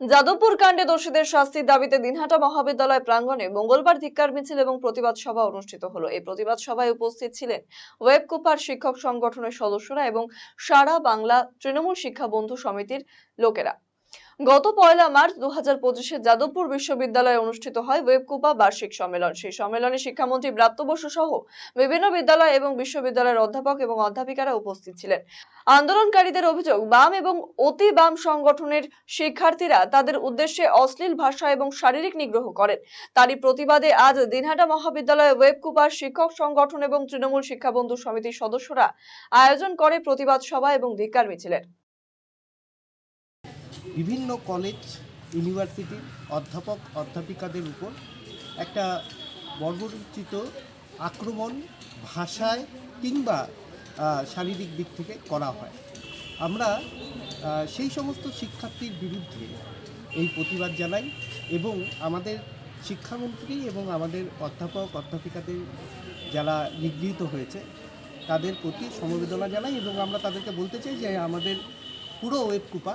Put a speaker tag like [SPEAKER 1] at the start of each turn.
[SPEAKER 1] যাদবপুর কাণ্ডে দোষীদের শাস্তির দাবিতে দিনহাটা মহাবিদ্যালয় প্রাঙ্গণে মঙ্গলবার ধিক্কার মিছিল এবং প্রতিবাদ সভা অনুষ্ঠিত হলো। এই প্রতিবাদ সভায় উপস্থিত ছিলেন ওয়েব কুপার শিক্ষক সংগঠনের সদস্যরা এবং সারা বাংলা তৃণমূল শিক্ষা বন্ধু সমিতির লোকেরা। গত পয়লা মার্চ দু হাজার পঁচিশে যাদবপুর বিশ্ববিদ্যালয়ে অনুষ্ঠিত হয় ওয়েবকুপা বার্ষিক সম্মেলন। সেই সম্মেলনে শিক্ষামন্ত্রী ব্রাত্য বসু সহ বিভিন্ন বিদ্যালয় এবং বিশ্ববিদ্যালয়ের অধ্যাপক এবং অধ্যাপিকারা উপস্থিত ছিলেন। আন্দোলনকারীদের অভিযোগ, বাম এবং অতি বাম সংগঠনের শিক্ষার্থীরা তাদের উদ্দেশ্যে অশ্লীল ভাষা এবং শারীরিক নিগ্রহ করেন। তারই প্রতিবাদে আজ দিনহাটা মহাবিদ্যালয়ে ওয়েবকুপার শিক্ষক সংগঠন এবং তৃণমূল শিক্ষা বন্ধু সমিতির সদস্যরা আয়োজন করে প্রতিবাদ সভা এবং ধিক্কার মিছিলের
[SPEAKER 2] বিভিন্ন কলেজ ইউনিভার্সিটির অধ্যাপক, অধ্যাপিকাদের উপর একটা বর্বরচিত আক্রমণ ভাষায় কিংবা শারীরিক দিক থেকে করা হয়। আমরা সেই সমস্ত শিক্ষার্থীর বিরুদ্ধে এই প্রতিবাদ জানাই এবং আমাদের শিক্ষামন্ত্রী এবং আমাদের অধ্যাপক, অধ্যাপিকাদের যারা নিগৃহীত হয়েছে, তাদের প্রতি সমবেদনা জানাই এবং আমরা তাদেরকে বলতে চাই যে আমাদের পুরো ওয়েবকুপা